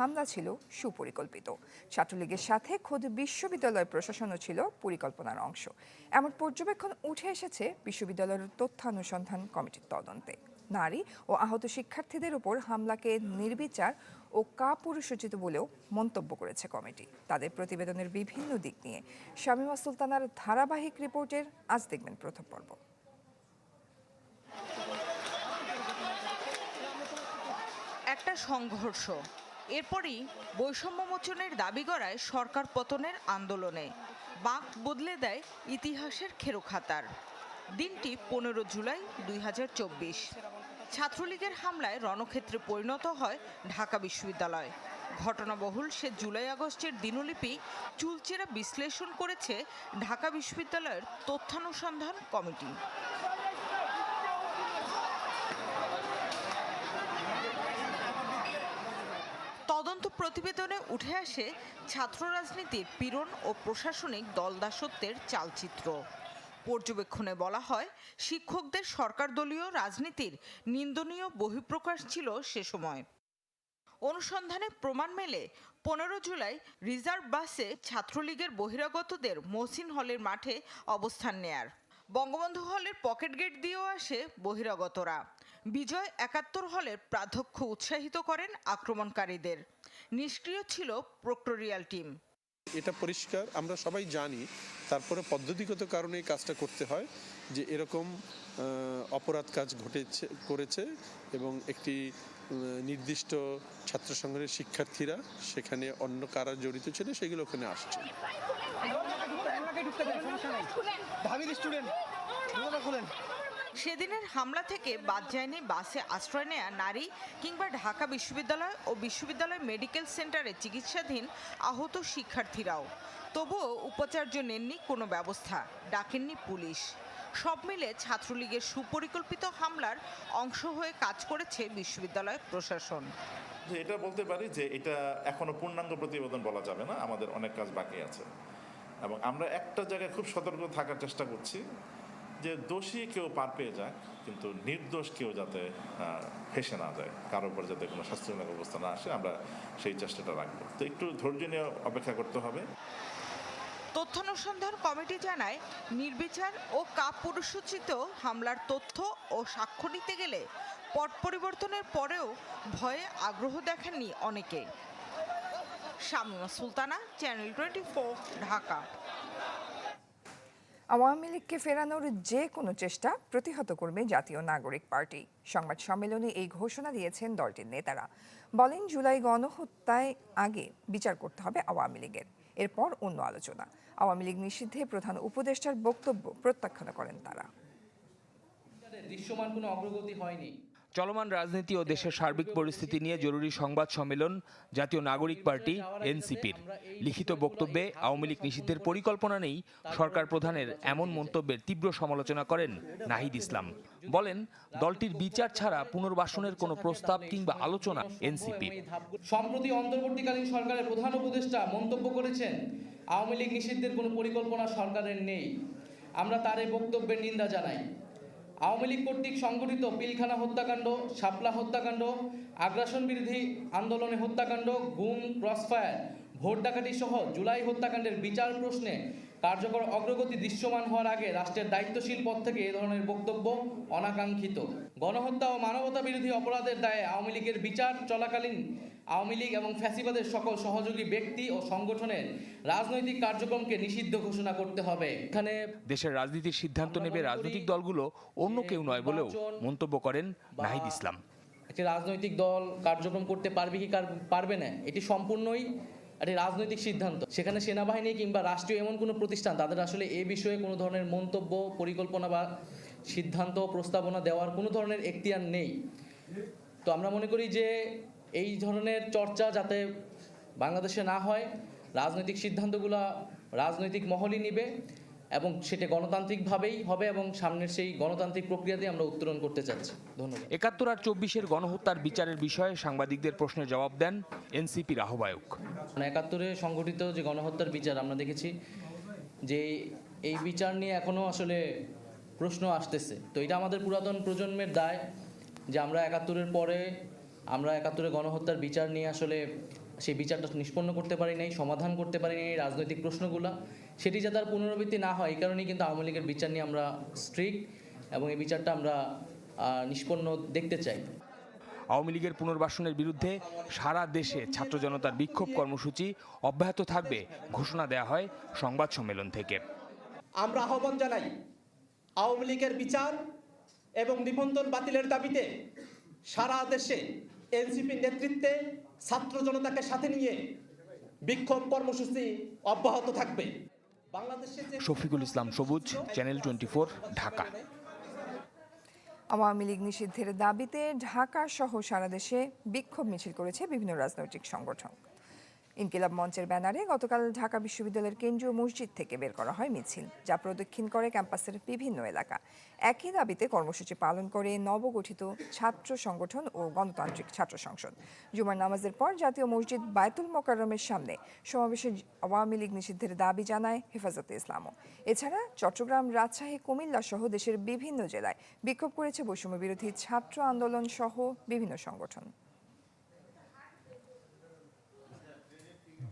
হামলা ছিল সুপরিকল্পিত। ছাত্রলীগের সাথে খোদ বিশ্ববিদ্যালয় প্রশাসনও ছিল পরিকল্পনার অংশ। এমন পর্যবেক্ষণ উঠে এসেছে বিশ্ববিদ্যালয়ের তথ্যানুসন্ধান কমিটির তদন্তে। নারী ও আহত শিক্ষার্থীদের উপর হামলাকে নির্বিচার ও কাপুরুষোচিত বলেও মন্তব্য করেছে কমিটি। তাদের প্রতিবেদনের বিভিন্ন দিক নিয়ে শামীমা সুলতানার ধারাবাহিক রিপোর্টের আজ দেখবেন প্রথম পর্ব। একটা সংঘর্ষ। এরপরই বৈষম্য মোচনের দাবি করায় সরকার পতনের আন্দোলনে। বাঁক বদলে দেয় ইতিহাসের খেরোখাতার। দিনটি পনেরো জুলাই দুই হাজার চব্বিশ। ছাত্রলীগের হামলায় রণক্ষেত্রে পরিণত হয় ঢাকা বিশ্ববিদ্যালয়। ঘটনাবহুল সে জুলাই আগস্টের দিনলিপি চুলচেরা বিশ্লেষণ করেছে ঢাকা বিশ্ববিদ্যালয়ের তথ্যানুসন্ধান কমিটি তদন্ত প্রতিবেদনে উঠে আসে ছাত্র রাজনীতির পীড়ন ও প্রশাসনিক দলদাসত্বের চালচিত্র। পর্যবেক্ষণে বলা হয়, শিক্ষকদের সরকার দলীয় রাজনীতির নিন্দনীয় বহিঃপ্রকাশ ছিল সে সময়। অনুসন্ধানে প্রমাণ মেলে, পনেরো জুলাই রিজার্ভ বাসে ছাত্রলীগের বহিরাগতদের মহসিন হলের মাঠে অবস্থান নেয়ার। বঙ্গবন্ধু হলের পকেট গেট দিয়েও আসে বহিরাগতরা। বিজয় একাত্তর হলের প্রাধ্যক্ষ উৎসাহিত করেন আক্রমণকারীদের। নিষ্ক্রিয় ছিল প্রক্টোরিয়াল টিম। এটা পরিষ্কার আমরা সবাই জানি তারপরে পদ্ধতিগত কারণে এই কাজটা করতে হয় যে এরকম অপরাধ কাজ ঘটেছে করেছে এবং একটি নির্দিষ্ট ছাত্র সংগ্রহের শিক্ষার্থীরা সেখানে অন্য কারা জড়িত ছিল সেগুলো ওখানে আসছে। স্টুডেন্ট খুলেন। সেদিনের হামলা থেকে বাদ যায়নি বাসে আশ্রয় নেয়া নারী কিংবা ঢাকা বিশ্ববিদ্যালয় ও বিশ্ববিদ্যালয় মেডিকেল সেন্টারে চিকিৎসাধীন আহত শিক্ষার্থীরাও। তবুও উপাচার্য নেননি কোনো ব্যবস্থা, ডাকেননি পুলিশ। সব মিলে ছাত্রলীগের সুপরিকল্পিত হামলার অংশ হয়ে কাজ করেছে বিশ্ববিদ্যালয় প্রশাসন। এটা বলতে পারি যে এটা এখনও পূর্ণাঙ্গ প্রতিবেদন বলা যাবে না, আমাদের অনেক কাজ বাকি আছে। এবং আমরা একটা জায়গায় খুব সতর্ক থাকার চেষ্টা করছি যে দোষী কেউ পার পেয়ে যাক কিন্তু নির্দোষ কেউ যাতে ফেসে না যায়, কারও উপর যাতে কোনো শাস্তিমূলক অবস্থা না আসে, আমরা সেই চেষ্টাটা রাখব। তো একটু ধৈর্য নিয়ে অপেক্ষা করতে হবে। তথ্যানুসন্ধান কমিটি জানায়, নির্বিচার ও কাপুরুষোচিত হামলার তথ্য ও সাক্ষ্য নিতে গেলে পট পরিবর্তনের পরেও ভয়ে আগ্রহ দেখাননি অনেকে শামিমা সুলতানা, চ্যানেল টোয়েন্টি ঢাকা। আওয়ামী লীগকে ফেরানোর যে কোনো চেষ্টা প্রতিহত করবে জাতীয় নাগরিক পার্টি। সংবাদ সম্মেলনে এই ঘোষণা দিয়েছেন দলটির নেতারা। বলেন, জুলাই গণহত্যায় আগে বিচার করতে হবে আওয়ামী লীগের। এরপর অন্য আলোচনা। আওয়ামী লীগ নিষিদ্ধে প্রধান উপদেষ্টার বক্তব্য প্রত্যাখ্যান করেন তারা। দৃশ্যমান কোনো অগ্রগতি হয়নি। চলমান রাজনীতি ও দেশের সার্বিক পরিস্থিতি নিয়ে জরুরি সংবাদ সম্মেলন জাতীয় নাগরিক পার্টি, এনসিপির। লিখিত বক্তব্যে আওয়ামী লীগ নিষিদ্ধের পরিকল্পনা নেই, সরকার প্রধানের এমন মন্তব্যের তীব্র সমালোচনা করেন নাহিদ ইসলাম। বলেন, দলটির বিচার ছাড়া পুনর্বাসনের কোনো প্রস্তাব কিংবা আলোচনা এনসিপি। সম্প্রতি অন্তর্বর্তীকালীন সরকারের প্রধান উপদেষ্টা মন্তব্য করেছেন, আওয়ামী লীগ নিষিদ্ধের কোনো পরিকল্পনা সরকারের নেই। আমরা তার এই বক্তব্যের নিন্দা জানাই। আওয়ামী লীগ কর্তৃক সংগঠিত পিলখানা হত্যাকাণ্ড, শাপলা হত্যাকাণ্ড, আগ্রাসন বিরোধী আন্দোলনে হত্যাকাণ্ড, গুম, ক্রসফায়ার, ভোট ডাকাতি সহ জুলাই হত্যাকাণ্ডের বিচার প্রশ্নে কার্যকর অগ্রগতি দৃশ্যমান হওয়ার আগে রাষ্ট্রের দায়িত্বশীল পদ থেকে এ ধরনের বক্তব্য অনাকাঙ্ক্ষিত। গণহত্যা ও মানবতা বিরোধী অপরাধের দায়ে আওয়ামী লীগের বিচার চলাকালীন আওয়ামী লীগ এবং ফ্যাসিবাদের সকল সহযোগী ব্যক্তি ও সংগঠনের রাজনৈতিক কার্যক্রমকে নিষিদ্ধ ঘোষণা করতে হবে। এখানে দেশের রাজনীতির সিদ্ধান্ত নেবে রাজনৈতিক দলগুলো অন্য কেউ নয় বলেও মন্তব্য করেন নাহিদ ইসলাম। একটি রাজনৈতিক দল কার্যক্রম করতে পারবে কি কার- পারবে না এটি সম্পূর্ণই একটি রাজনৈতিক সিদ্ধান্ত। সেখানে সেনাবাহিনী কিংবা রাষ্ট্রীয় এমন কোনো প্রতিষ্ঠান তাদের আসলে এ বিষয়ে কোনো ধরনের মন্তব্য পরিকল্পনা বা সিদ্ধান্ত প্রস্তাবনা দেওয়ার কোনো ধরনের এখতিয়ার নেই। তো আমরা মনে করি যে এই ধরনের চর্চা যাতে বাংলাদেশে না হয় রাজনৈতিক সিদ্ধান্তগুলো রাজনৈতিক মহলই নিবে এবং সেটা গণতান্ত্রিকভাবেই হবে এবং সামনের সেই গণতান্ত্রিক প্রক্রিয়াতে আমরা উত্তরণ করতে চাচ্ছি। ধন্যবাদ। একাত্তর আর চব্বিশের গণহত্যার বিচারের বিষয়ে সাংবাদিকদের প্রশ্নের জবাব দেন এনসিপির আহ্বায়ক। মানে একাত্তরে সংগঠিত যে গণহত্যার বিচার আমরা দেখেছি যে এই বিচার নিয়ে এখনও আসলে প্রশ্ন আসতেছে। তো এটা আমাদের পুরাতন প্রজন্মের দায় যে আমরা একাত্তরের পরে আমরা একাত্তরে গণহত্যার বিচার নিয়ে আসলে সেই বিচারটা নিষ্পন্ন করতে পারি নাই সমাধান করতে পারি নাই রাজনৈতিক প্রশ্নগুলো সেটি যাতে আর পুনরাবৃত্তি না হয় এই কারণেই কিন্তু আওয়ামী লীগের বিচার নিয়ে আমরা স্ট্রিক্ট এবং এই বিচারটা আমরা নিষ্পন্ন দেখতে চাই। আওয়ামী লীগের পুনর্বাসনের বিরুদ্ধে সারা দেশে ছাত্র জনতার বিক্ষোভ কর্মসূচি অব্যাহত থাকবে ঘোষণা দেওয়া হয় সংবাদ সম্মেলন থেকে। আমরা আহ্বান জানাই আওয়ামী লীগের বিচার এবং নিবন্ধন বাতিলের দাবিতে সারা দেশে এনসিপি নেতৃত্বে ছাত্র জনতাকে সাথে নিয়ে বিক্ষোভ কর্মসূচি অব্যাহত থাকবে। বাংলাদেশে শফিকুল ইসলাম সবুজ চ্যানেল টোয়েন্টি ঢাকা। আওয়ামী লীগ নিষিদ্ধের দাবিতে ঢাকা সহ সারা দেশে বিক্ষোভ মিছিল করেছে বিভিন্ন রাজনৈতিক সংগঠন। ইনকিলাব মঞ্চের ব্যানারে গতকাল ঢাকা বিশ্ববিদ্যালয়ের কেন্দ্রীয় মসজিদ থেকে বের করা হয় মিছিল, যা প্রদক্ষিণ করে ক্যাম্পাসের বিভিন্ন এলাকা। একই দাবিতে কর্মসূচি পালন করে নবগঠিত ছাত্র সংগঠন ও গণতান্ত্রিক ছাত্র সংসদ। জুমার নামাজের পর জাতীয় মসজিদ বায়তুল মোকাররমের সামনে সমাবেশে আওয়ামী লীগ নিষিদ্ধের দাবি জানায় হেফাজতে ইসলামও। এছাড়া চট্টগ্রাম, রাজশাহী কুমিল্লা সহ দেশের বিভিন্ন জেলায় বিক্ষোভ করেছে বৈষম্য বিরোধী ছাত্র আন্দোলন সহ বিভিন্ন সংগঠন।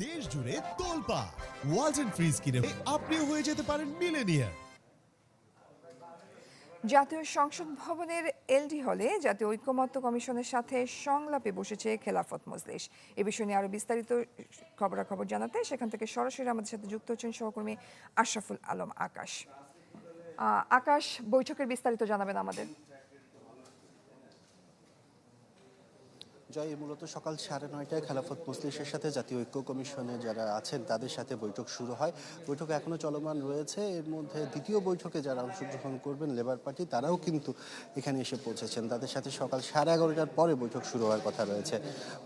দেশ জুড়ে তোলপা। ওয়ালটন ফ্রিজ কিনে আপনিও হয়ে যেতে পারেন মিলেনিয়ার জাতীয় সংসদ ভবনের এলডি হলে জাতীয় ঐক্যমত্য কমিশনের সাথে সংলাপে বসেছে খেলাফত মজলিস। এ বিষয় নিয়ে আরও বিস্তারিত খবরাখবর জানাতে সেখান থেকে সরাসরি আমাদের সাথে যুক্ত হচ্ছেন সহকর্মী আশরাফুল আলম আকাশ। আকাশ, বৈঠকের বিস্তারিত জানাবেন আমাদের। জয় মূলত সকাল সাড়ে নয়টায় খেলাফত মজলিসের সাথে জাতীয় ঐক্য কমিশনে যারা আছেন, তাদের সাথে বৈঠক শুরু হয়। বৈঠক এখনও চলমান রয়েছে। এর মধ্যে দ্বিতীয় বৈঠকে যারা অংশগ্রহণ করবেন, লেবার পার্টি, তারাও কিন্তু এখানে এসে পৌঁছেছেন। তাদের সাথে সকাল সাড়ে এগারোটার পরে বৈঠক শুরু হওয়ার কথা রয়েছে।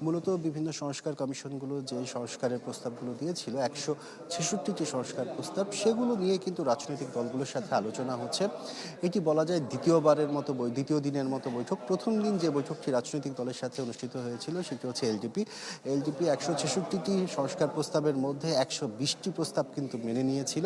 মূলত বিভিন্ন সংস্কার কমিশনগুলো যে সংস্কারের প্রস্তাবগুলো দিয়েছিল, একশো ছেষট্টিটি সংস্কার প্রস্তাব, সেগুলো নিয়ে কিন্তু রাজনৈতিক দলগুলোর সাথে আলোচনা হচ্ছে। এটি বলা যায় দ্বিতীয়বারের মতো দ্বিতীয় দিনের মতো বৈঠক। প্রথম দিন যে বৈঠকটি রাজনৈতিক দলের সাথে অনুষ্ঠিত হয়েছিল, সেটি হচ্ছে এলডিপি এলডিপি একশো ছেষট্টিটি সংস্কার প্রস্তাবের মধ্যে একশো বিশটি প্রস্তাব কিন্তু মেনে নিয়েছিল।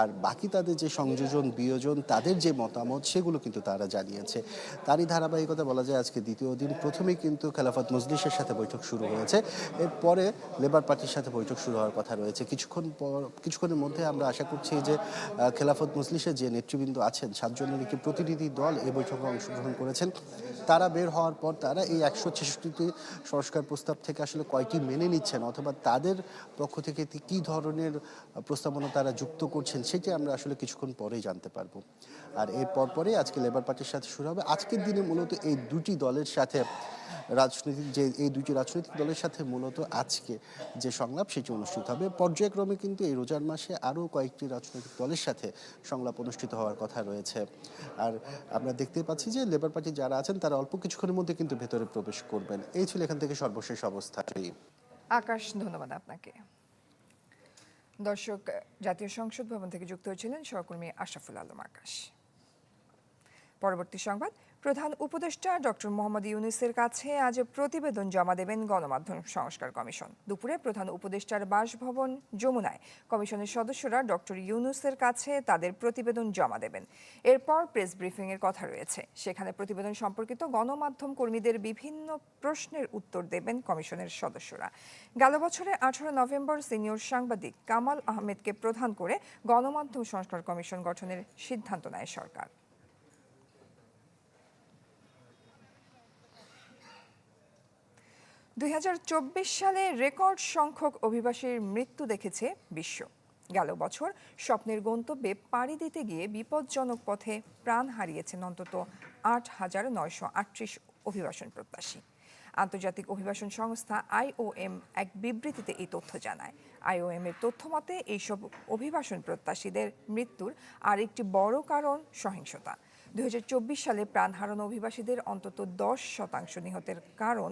আর বাকি তাদের যে সংযোজন, বিয়োজন, তাদের যে মতামত, সেগুলো কিন্তু তারা জানিয়েছে। তারই ধারাবাহিকতা বলা যায় আজকে দ্বিতীয় দিন। প্রথমেই কিন্তু খেলাফত মজলিসের সাথে বৈঠক শুরু হয়েছে। এরপরে লেবার পার্টির সাথে বৈঠক শুরু হওয়ার কথা রয়েছে। কিছুক্ষণ পর, কিছুক্ষণের মধ্যে আমরা আশা করছি যে খেলাফত মজলিসের যে নেতৃবৃন্দ আছেন সাতজনের একটি প্রতিনিধি দল এই বৈঠকে অংশগ্রহণ করেছেন, তারা বের হওয়ার পর তারা এই একশো ছেষট্টিটি সংস্কার প্রস্তাব থেকে আসলে কয়টি মেনে নিচ্ছেন? অথবা তাদের পক্ষ থেকে কি ধরনের প্রস্তাবনা তারা যুক্ত করছেন সেটি আমরা আসলে কিছুক্ষণ পরেই জানতে পারব। আর এর পরপরই আজকে লেবার পার্টির সাথে শুরু হবে। আজকের দিনে মূলত এই দুটি দলের সাথে রাজনৈতিক যে, এই দুটি রাজনৈতিক দলের সাথে মূলত আজকে যে সংলাপ, সেটি অনুষ্ঠিত হবে। পর্যায়ক্রমে কিন্তু এই রোজার মাসে আরও কয়েকটি রাজনৈতিক দলের সাথে সংলাপ অনুষ্ঠিত হওয়ার কথা রয়েছে। আর আমরা দেখতে পাচ্ছি যে লেবার পার্টি যারা আছেন, তারা অল্প কিছুক্ষণের মধ্যে কিন্তু ভেতরে প্রবেশ করবেন। এই ছিল এখান থেকে সর্বশেষ অবস্থা। আকাশ, ধন্যবাদ আপনাকে। দর্শক জাতীয় সংসদ ভবন থেকে যুক্ত হয়েছিলেন সহকর্মী আশাফুল আলম আকাশ। পরবর্তী সংবাদ প্রধান উপদেষ্টা ডক্টর মোহাম্মদ ইউনুসের কাছে আজ প্রতিবেদন জমা দেবেন গণমাধ্যম সংস্কার কমিশন। দুপুরে প্রধান উপদেষ্টার বাসভবন যমুনায় কমিশনের সদস্যরা ডক্টর ইউনুসের কাছে তাদের প্রতিবেদন জমা দেবেন। এরপর প্রেস ব্রিফিং এর কথা রয়েছে। সেখানে প্রতিবেদন সম্পর্কিত গণমাধ্যম কর্মীদের বিভিন্ন প্রশ্নের উত্তর দেবেন কমিশনের সদস্যরা। গেল বছরের আঠারো নভেম্বর সিনিয়র সাংবাদিক কামাল আহমেদকে প্রধান করে গণমাধ্যম সংস্কার কমিশন গঠনের সিদ্ধান্ত নেয় সরকার। দুই হাজার চব্বিশ সালে রেকর্ড সংখ্যক অভিবাসীর মৃত্যু দেখেছে বিশ্ব। গেল বছর স্বপ্নের গন্তব্যে পাড়ি দিতে গিয়ে বিপজ্জনক পথে প্রাণ হারিয়েছেন অন্তত আট হাজার নয়শো আটত্রিশ অভিবাসন প্রত্যাশী। আন্তর্জাতিক অভিবাসন সংস্থা আইওএম এক বিবৃতিতে এই তথ্য জানায়। আইওএম এর তথ্য মতে, এইসব অভিবাসন প্রত্যাশীদের মৃত্যুর আরেকটি বড় কারণ সহিংসতা। দুই হাজার চব্বিশ সালে প্রাণ হারানো অভিবাসীদের অন্তত দশ শতাংশ নিহতের কারণ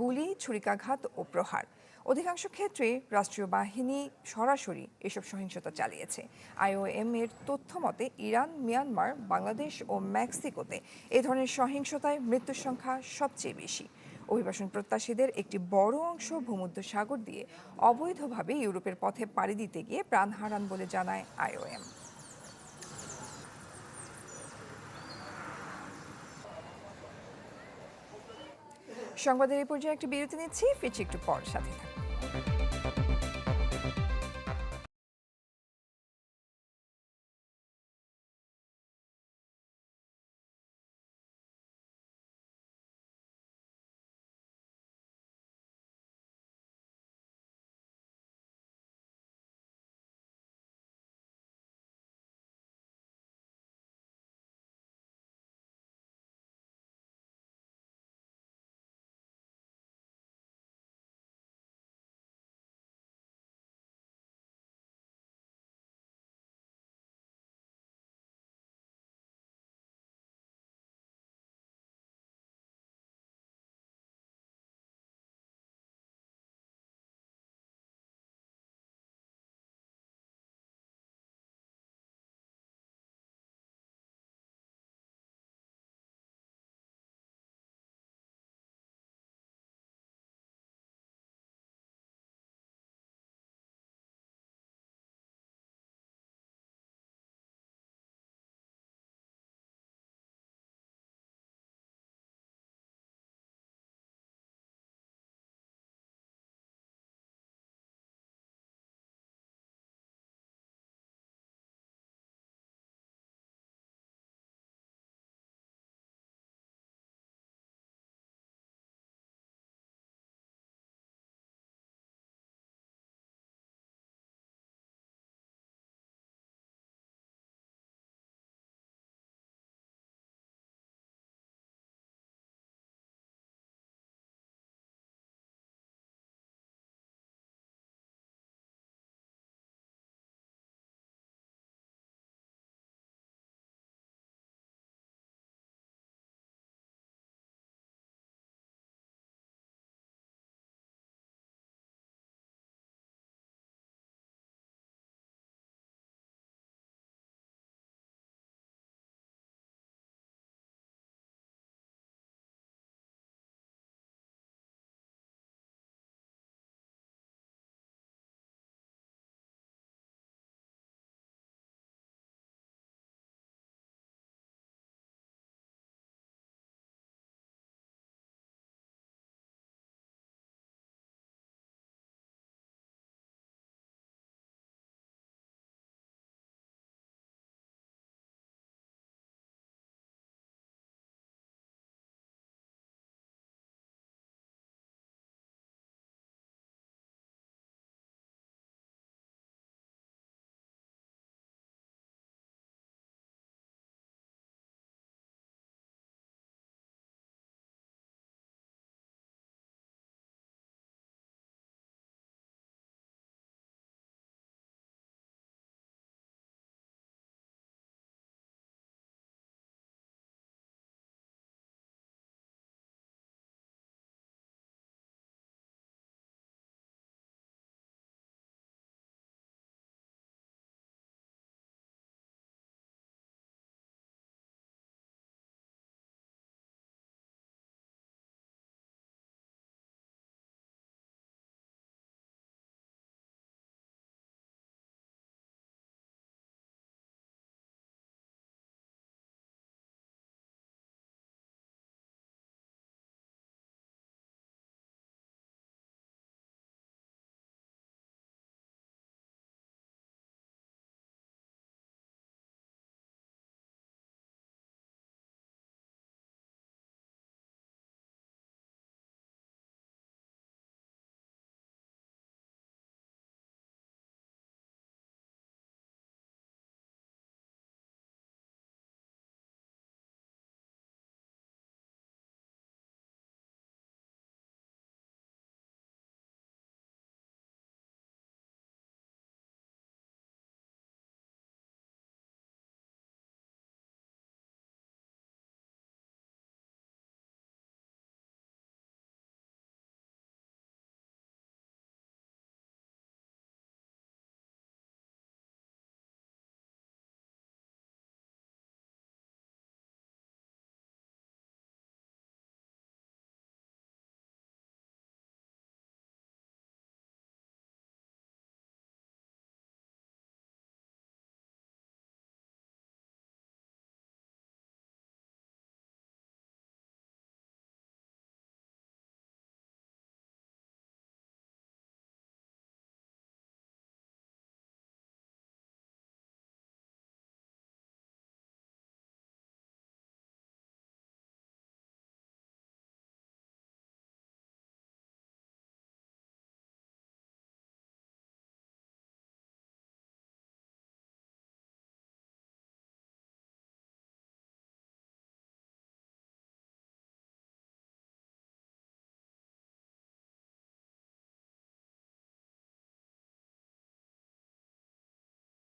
গুলি, ছুরিকাঘাত ও প্রহার। অধিকাংশ ক্ষেত্রে রাষ্ট্রীয় বাহিনী সরাসরি এসব সহিংসতা চালিয়েছে। আইওএম এর তথ্য মতে, ইরান, মিয়ানমার, বাংলাদেশ ও মেক্সিকোতে এ ধরনের সহিংসতায় মৃত্যুর সংখ্যা সবচেয়ে বেশি। অভিবাসন প্রত্যাশীদের একটি বড় অংশ ভূমধ্য সাগর দিয়ে অবৈধভাবে ইউরোপের পথে পাড়ি দিতে গিয়ে প্রাণ হারান বলে জানায় আইওএম। সংবাদের এই পর্যায়ে একটি বিরতি নিচ্ছি ফিরছি একটু পর সাথে। থাকুন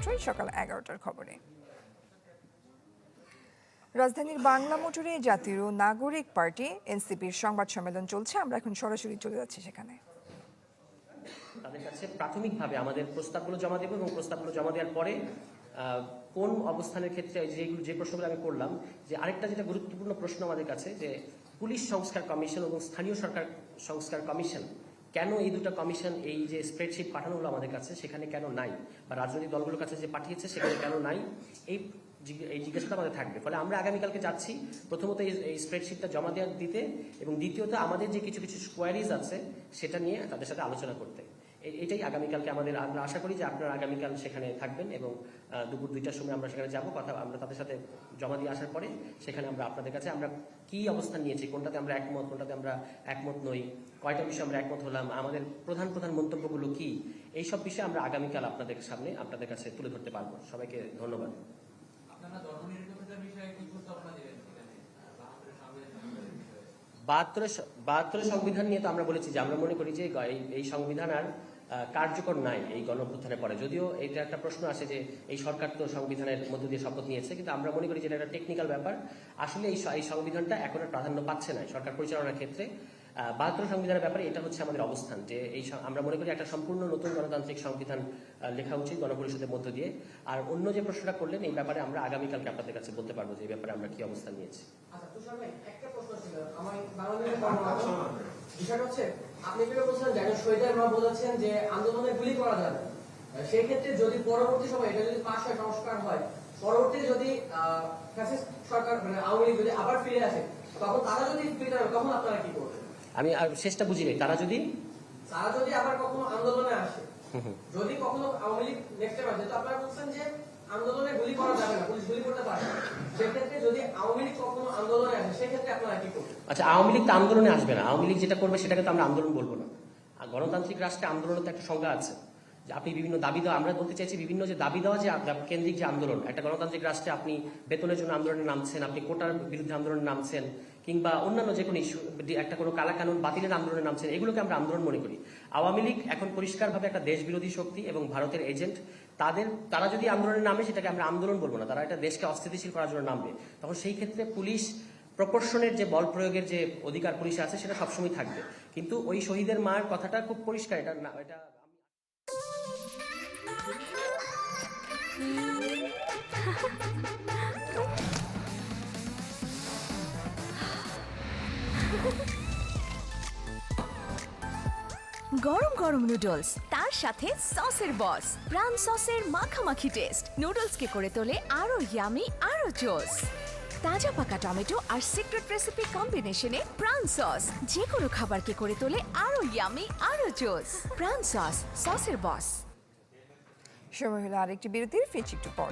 মাত্রই সকাল এগারোটার খবরে। রাজধানীর বাংলা মোটরে জাতীয় নাগরিক পার্টি, এনসিপির সংবাদ সম্মেলন চলছে। আমরা এখন সরাসরি চলে যাচ্ছি সেখানে। তাদের কাছে প্রাথমিকভাবে আমাদের প্রস্তাবগুলো জমা দেবো এবং প্রস্তাবগুলো জমা দেওয়ার পরে কোন অবস্থানের ক্ষেত্রে যেগুলো যে প্রশ্নগুলো আমি করলাম, যে আরেকটা যেটা গুরুত্বপূর্ণ প্রশ্ন আমাদের কাছে, যে পুলিশ সংস্কার কমিশন এবং স্থানীয় সরকার সংস্কার কমিশন কেন এই দুটো কমিশন এই যে স্প্রেডশিট পাঠানো হলো আমাদের কাছে, সেখানে কেন নাই? বা রাজনৈতিক দলগুলোর কাছে যে পাঠিয়েছে, সেখানে কেন নাই? এই এই জিজ্ঞাসাটা আমাদের থাকবে। ফলে আমরা আগামীকালকে যাচ্ছি, প্রথমত এই স্প্রেডশিটটা জমা দেওয়ার দিতে এবং দ্বিতীয়ত আমাদের যে কিছু কিছু কোয়ারিজ আছে, সেটা নিয়ে তাদের সাথে আলোচনা করতে। এটাই আগামীকালকে আমাদের আমরা আশা করি যে আপনারা আগামীকাল সেখানে থাকবেন এবং দুপুর দুইটার সময় আমরা সেখানে যাব। কথা আমরা তাদের সাথে জমা দিয়ে আসার পরে সেখানে আমরা আপনাদের কাছে আমরা কি অবস্থান নিয়েছি কোনটাতে আমরা একমত কোনটাতে আমরা একমত নই কয়টা বিষয়ে আমরা একমত হলাম আমাদের প্রধান প্রধান মন্তব্যগুলো কি এই সব বিষয়ে আমরা আগামীকাল আপনাদের সামনে আপনাদের কাছে তুলে ধরতে পারব। সবাইকে ধন্যবাদ। বাহাত্তরের বাহাত্তরের সংবিধান নিয়ে তো আমরা বলেছি যে আমরা মনে করি যে এই- সংবিধান আর কার্যকর নাই এই গণঅভ্যুত্থানের পরে। যদিও এটা একটা প্রশ্ন আসে যে এই সরকার তো সংবিধানের মধ্য দিয়ে শপথ নিয়েছে, কিন্তু আমরা মনে করি যে এটা একটা টেকনিক্যাল ব্যাপার। আসলে এই সংবিধানটা এখন প্রাধান্য পাচ্ছে না। সরকার পরিচালনার ক্ষেত্রে বাহাত্তর সংবিধানের ব্যাপারে এটা হচ্ছে আমাদের অবস্থান যে এই আমরা মনে করি একটা সম্পূর্ণ নতুন গণতান্ত্রিক সংবিধান লেখা উচিত গণপরিষদের মধ্য দিয়ে। আর অন্য যে প্রশ্নটা করলেন, এই ব্যাপারে আমরা আগামীকালকে আপনাদের কাছে বলতে পারব যে এই ব্যাপারে আমরা কি অবস্থান নিয়েছি। আচ্ছা আপনি বলেছেন যে গুলি করা যাবে। যদি পরবর্তী সময় এটা যদি পাশ হয় হয়, পরবর্তী যদি সরকার মানে আওয়ামী লীগ যদি আবার ফিরে আসে, তখন তারা যদি ফিরে তখন আপনারা কি করবেন? আমি আর শেষটা বুঝিনি তারা যদি তারা যদি আবার কখনো আন্দোলনে আসে যদি কখনো আওয়ামী লীগ নেক্সট টাইম আসে তো আপনারা বলছেন যে আন্দোলনে গুলি করা যাবে না পুলিশ গুলি করতে পারে। সেক্ষেত্রে যদি আওয়ামী লীগ কখনো আন্দোলনে আসে সেক্ষেত্রে আপনারা কি করবেন? আচ্ছা আওয়ামী লীগ তো আন্দোলনে আসবে না। আওয়ামী লীগ যেটা করবে সেটাকে তো আমরা আন্দোলন বলব না। আর গণতান্ত্রিক রাষ্ট্রে আন্দোলনের তো একটা সংজ্ঞা আছে। যে আপনি বিভিন্ন দাবি দেওয়া, আমরা বলতে চাইছি বিভিন্ন যে দাবি দেওয়া যে কেন্দ্রিক যে আন্দোলন, একটা গণতান্ত্রিক রাষ্ট্রে আপনি বেতনের জন্য আন্দোলনে নামছেন, আপনি কোটার বিরুদ্ধে আন্দোলনে নামছেন, কিংবা অন্যান্য যে কোনো ইস্যু একটা কোনো কালা কানুন বাতিলের আন্দোলনে নামছেন, এগুলোকে আমরা আন্দোলন মনে করি। আওয়ামী লীগ এখন পরিষ্কারভাবে একটা দেশ বিরোধী শক্তি এবং ভারতের এজেন্ট। তাদের, তারা যদি আন্দোলনে নামে, সেটাকে আমরা আন্দোলন বলব না, তারা একটা দেশকে অস্থিতিশীল করার জন্য নামবে। তখন সেই ক্ষেত্রে পুলিশ প্রপোর্শনের যে বল প্রয়োগের যে অধিকার পুলিশে আছে, সেটা সবসময় থাকবে। কিন্তু ওই শহীদের মার কথাটা খুব পরিষ্কার, এটা না, এটা গরম গরম নুডলস তার সাথে সসের বস প্রাণ সসের মাখামাখি টেস্ট নুডলসকে করে তোলে আরও ইয়ামি আরও জোস তাজা পাকা টমেটো আর সিক্রেট রেসিপি কম্বিনেশনে প্রাণ সস যে কোনো খাবারকে করে তোলে আরও ইয়ামি আরও জোস প্রাণ সস সসের বস সময় হলো আরেকটি বিরতির ফিরছি একটু পর।